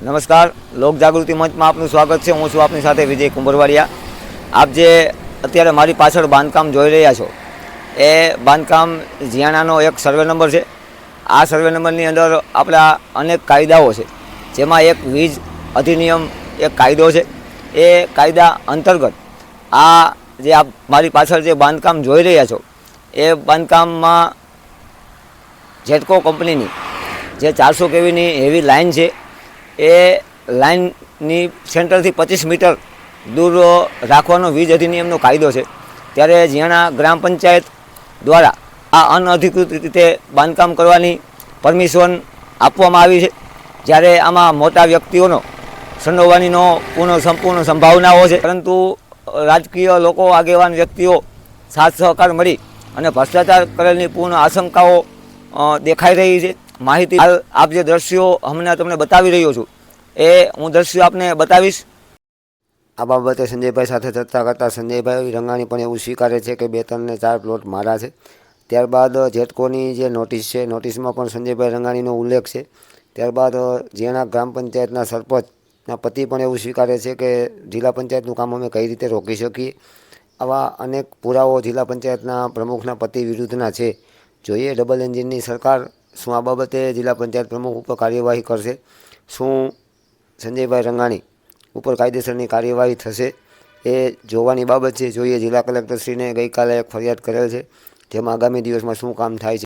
નમસ્કાર. લોક જાગૃતિ મંચમાં આપનું સ્વાગત છે. હું છું આપની સાથે વિજય કુંભરવાડિયા. આપ જે અત્યારે મારી પાછળ બાંધકામ જોઈ રહ્યા છો, એ બાંધકામ જીયાણાનો એક સર્વે નંબર છે. આ સર્વે નંબરની અંદર આપણા અનેક કાયદાઓ છે, જેમાં એક વીજ અધિનિયમ, એક કાયદો છે. એ કાયદા અંતર્ગત આ જે આપ મારી પાછળ જે બાંધકામ જોઈ રહ્યા છો, એ બાંધકામમાં જેટકો કંપનીની જે ચારસો કેવીની હેવી લાઇન છે એ લાઇનની સેન્ટરથી પચીસ મીટર દૂર રાખવાનો વીજ અધિનિયમનો કાયદો છે. ત્યારે જ્યાંના ગ્રામ પંચાયત દ્વારા આ અનઅધિકૃત રીતે બાંધકામ કરવાની પરમિશન આપવામાં આવી છે. જ્યારે આમાં મોટા વ્યક્તિઓનો સંડોવાનીનો પૂર્ણ સંપૂર્ણ સંભાવનાઓ છે. પરંતુ રાજકીય લોકો, આગેવાન વ્યક્તિઓ સાથ સહકાર મળી અને ભ્રષ્ટાચાર કરેલની પૂર્ણ આશંકાઓ દેખાઈ રહી છે. માહિતી આપ જે દ્રશ્યો હમણાં તમને બતાવી રહ્યો છું, એ હું દ્રશ્યો આપને બતાવીશ. આ બાબતે સંજયભાઈ સાથે ચર્ચા કરતા સંજયભાઈ રંગાણી પણ એવું સ્વીકારે છે કે બે ત્રણને ચાર પ્લોટ મારા છે. ત્યારબાદ જેટકોની જે નોટિસ છે, નોટિસમાં પણ સંજયભાઈ રંગાણીનો ઉલ્લેખ છે. ત્યારબાદ જેના ગ્રામ પંચાયતના સરપંચના પતિ પણ એવું સ્વીકારે છે કે જિલ્લા પંચાયતનું કામ અમે કઈ રીતે રોકી શકીએ? આવા અનેક પુરાવો જિલ્લા પંચાયતના પ્રમુખના પતિ વિરુદ્ધના છે. જોઈએ ડબલ એન્જિનની સરકાર શું આ બાબતે જિલ્લા પંચાયત પ્રમુખ ઉપર કાર્યવાહી કરશે? શું સંજયભાઈ રંગાણી ઉપર કાયદેસરની કાર્યવાહી થશે? એ જોવાની બાબત છે. જોઈએ જિલ્લા કલેક્ટરશ્રીને ગઈકાલે એક ફરિયાદ કરેલ છે, જેમાં આગામી દિવસમાં શું કામ થાય છે.